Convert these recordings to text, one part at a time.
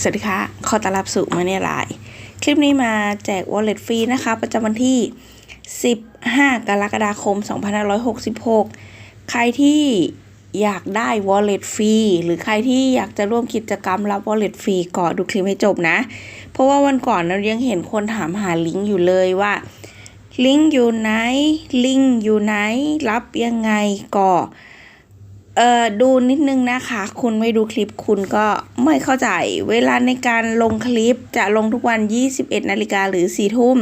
สวัสดีค่ะ ขอต้อนรับสู่มาเนี่ยไลน์คลิปนี้มาแจก wallet ฟรีนะคะ ประจำวันที่ 15 กรกฎาคม 2566 ใครที่อยากได้ wallet ฟรี หรือใครที่อยากจะร่วมกิจกรรมรับ wallet ฟรีก็ดูคลิปให้จบนะ เพราะว่าวันก่อนเรายังเห็นคนถามหาลิงก์อยู่เลยว่า ลิงก์อยู่ไหน ลิงก์อยู่ไหน รับยังไงก็ เอ่อดูนิดนึงนะคะ คุณไม่ดูคลิปคุณก็ไม่เข้าใจ เวลาในการลงคลิปจะลงทุกวัน 21 นาฬิกาหรือ 4 ทุ่ม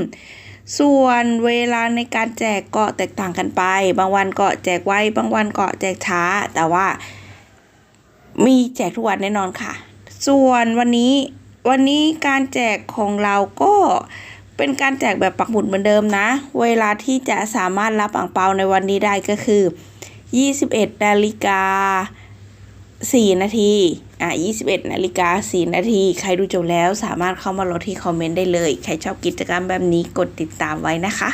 ส่วนเวลาในการแจกก็แตกต่างกันไป บางวันก็แจกไวบางวันก็แจกช้า แต่ว่า มีแจกทุกวันแน่นอนค่ะ ส่วนวันนี้วันนี้การแจกของเราก็เป็นการแจกแบบปักหมุดเหมือนเดิมนะ เวลาที่จะสามารถรับอ่างเปาในวันนี้ได้ก็คือ 21นาฬิกา4นาทีอะ21นาฬิกา4นาที ใครดูจบแล้วสามารถเข้ามาลดที่คอมเมนต์ได้เลย ใครชอบกิจกรรมแบบนี้กดติดตามไว้นะคะ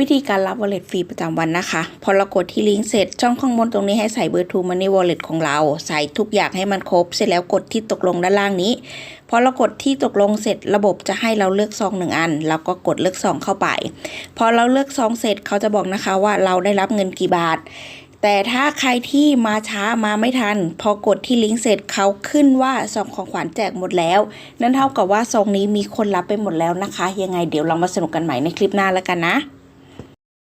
วิธีการรับ wallet ฟรีประจำวันนะคะ พอเรากดที่ลิงก์เสร็จ ช่องข้างบนตรงนี้ให้ใส่เบอร์ True Money Wallet ของเรา ใส่ทุกอย่างให้มันครบ เสร็จแล้วกดที่ตกลงด้านล่างนี้ พอเรากดที่ตกลงเสร็จระบบจะให้เราเลือกซองหนึ่งอันแล้วก็กดเลือกซองเข้าไป พอเราเลือกซองเสร็จเขาจะบอกนะคะว่าเราได้รับเงินกี่บาทแต่ถ้าใครที่มาช้ามาไม่ทัน พอกดที่ลิงก์เสร็จเขาขึ้นว่าซองของขวัญแจกหมดแล้ว นั่นเท่ากับว่าซองนี้มีคนรับไปหมดแล้วนะคะ ยังไงเดี๋ยวเรามาสนุกกันใหม่ในคลิปหน้าแล้วกันนะ